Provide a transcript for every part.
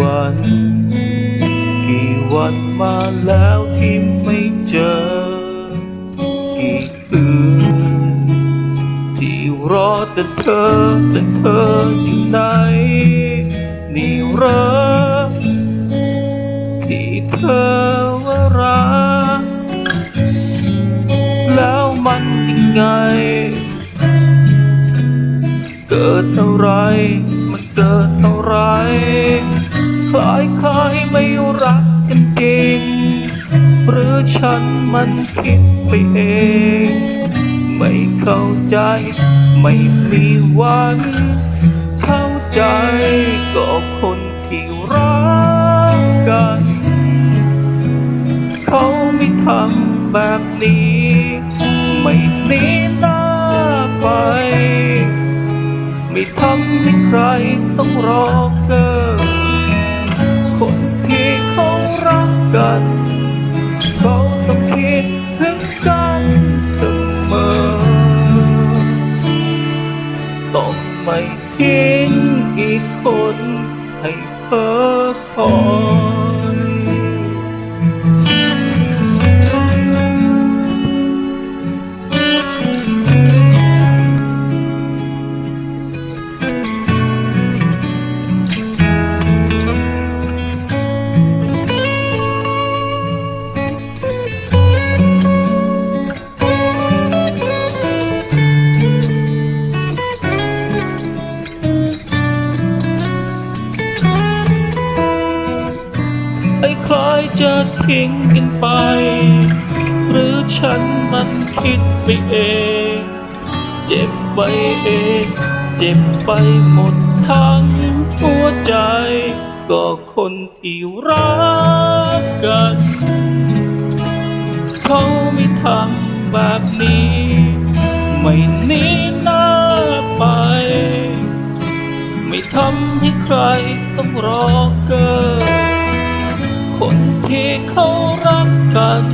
วัน กี่วันมาแล้วที่ไม่เจอ กี่คืนที่รอแต่เธอแต่เธออยู่ไหนนี่เหรอที่เธอว่ารักแล้วมันยังไง เกิดอะไรมันเกิดอะไร คล้ายคล้ายไม่รักกันจริง หรือฉันมันคิดไปเอง ไม่เข้าใจ ไม่มีวัน เข้าใจก็คนที่รักกัน เขาไม่ทำแบบนี้ ไม่หนีหน้าไป ไม่ทำให้ใครต้องรอเกิน กันเขาต้องคิดถึงกันเสมอต้องไม่ทิ้งอีกคนให้เพ้อขอายจะทิ้งกันไป หรือฉันมันคิดไปเอง เจ็บไปเอง เจ็บไปหมดทั้งหัวใจ ก็คนที่รักกัน เขาไม่ทำแบบนี้ ไม่นีหน้าไป ไม่ทำให้ใครต้องรอเกิน คนที่เขารักกัน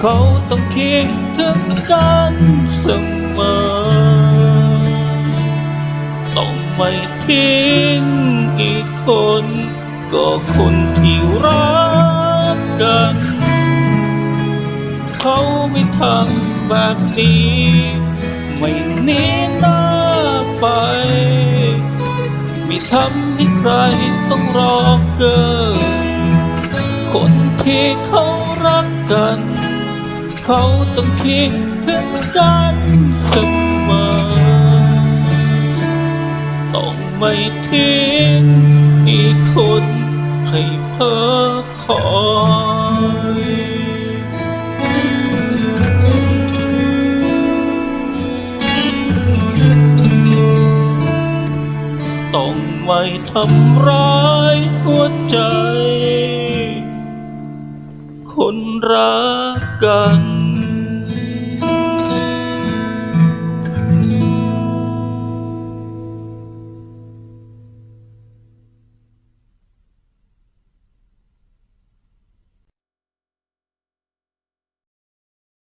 เขาต้องคิดถึงกันเสมอ ต้องไม่ทิ้งอีกคน ก็คนที่รักกัน เขาไม่ทำแบบนี้ ไม่หนีหน้าไป ไม่ทำให้ใครต้องรอเกิน คนที่เขารักกัน เขาต้องคิดถึงกันเสมอต้องไม่ทิ้งอีกคนให้เพ้อคอยต้องไม่ทำร้ายหัวใจ rakan